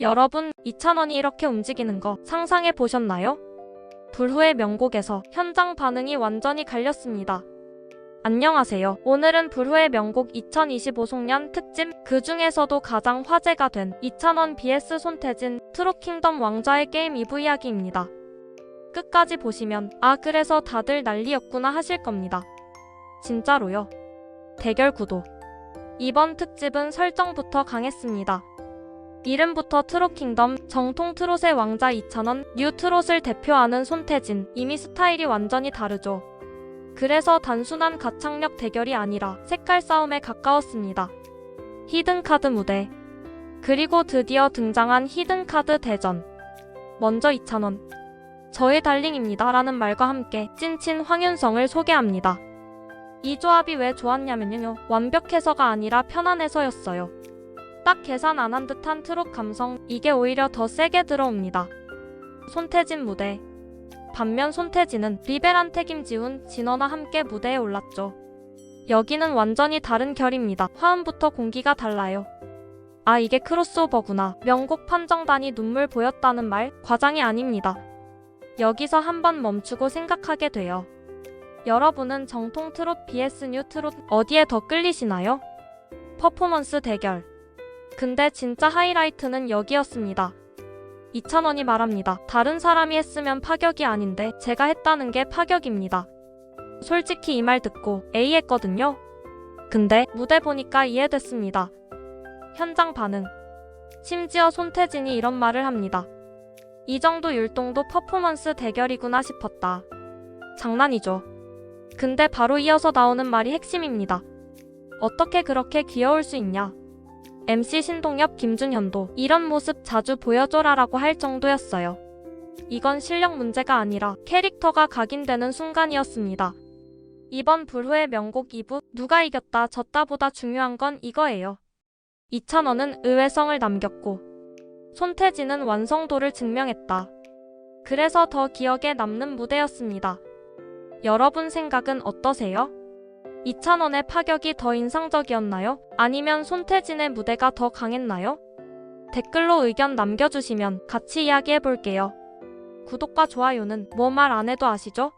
여러분, 2,000원이 이렇게 움직이는 거 상상해 보셨나요? 불후의 명곡에서 현장 반응이 완전히 갈렸습니다. 안녕하세요. 오늘은 불후의 명곡 2025 송년 특집, 그 중에서도 가장 화제가 된 2,000원 BS 손태진 트롯킹덤 왕좌의 게임 2부 이야기입니다. 끝까지 보시면, 아, 그래서 다들 난리였구나 하실 겁니다. 진짜로요. 대결 구도. 이번 특집은 설정부터 강했습니다. 이름부터 트롯킹덤, 정통 트롯의 왕자 2,000원, 뉴 트롯을 대표하는 손태진, 이미 스타일이 완전히 다르죠. 그래서 단순한 가창력 대결이 아니라 색깔 싸움에 가까웠습니다. 히든카드 무대. 그리고 드디어 등장한 히든카드 대전. 먼저 2,000원. 저의 달링입니다. 라는 말과 함께 찐친 황윤성을 소개합니다. 이 조합이 왜 좋았냐면요. 완벽해서가 아니라 편안해서였어요. 딱 계산 안 한 듯한 트롯 감성, 이게 오히려 더 세게 들어옵니다. 손태진 무대. 반면 손태진은 리베란테 김지훈, 진원과 함께 무대에 올랐죠. 여기는 완전히 다른 결입니다. 화음부터 공기가 달라요. 아, 이게 크로스오버구나. 명곡 판정단이 눈물 보였다는 말, 과장이 아닙니다. 여기서 한번 멈추고 생각하게 돼요. 여러분은 정통 트롯 vs 뉴 트롯 어디에 더 끌리시나요? 퍼포먼스 대결. 근데 진짜 하이라이트는 여기였습니다. 2,000원이 말합니다. 다른 사람이 했으면 파격이 아닌데 제가 했다는 게 파격입니다. 솔직히 이 말 듣고 A 했거든요. 근데 무대 보니까 이해됐습니다. 현장 반응. 심지어 손태진이 이런 말을 합니다. 이 정도 율동도 퍼포먼스 대결이구나 싶었다. 장난이죠. 근데 바로 이어서 나오는 말이 핵심입니다. 어떻게 그렇게 귀여울 수 있냐? MC 신동엽, 김준현도 이런 모습 자주 보여줘라라고 할 정도였어요. 이건 실력 문제가 아니라 캐릭터가 각인되는 순간이었습니다. 이번 불후의 명곡 2부 누가 이겼다 졌다보다 중요한 건 이거예요. 2,000원은 의외성을 남겼고 손태진은 완성도를 증명했다. 그래서 더 기억에 남는 무대였습니다. 여러분 생각은 어떠세요? 2,000원의 파격이 더 인상적이었나요? 아니면 손태진의 무대가 더 강했나요? 댓글로 의견 남겨주시면 같이 이야기해볼게요. 구독과 좋아요는 뭐 말 안 해도 아시죠?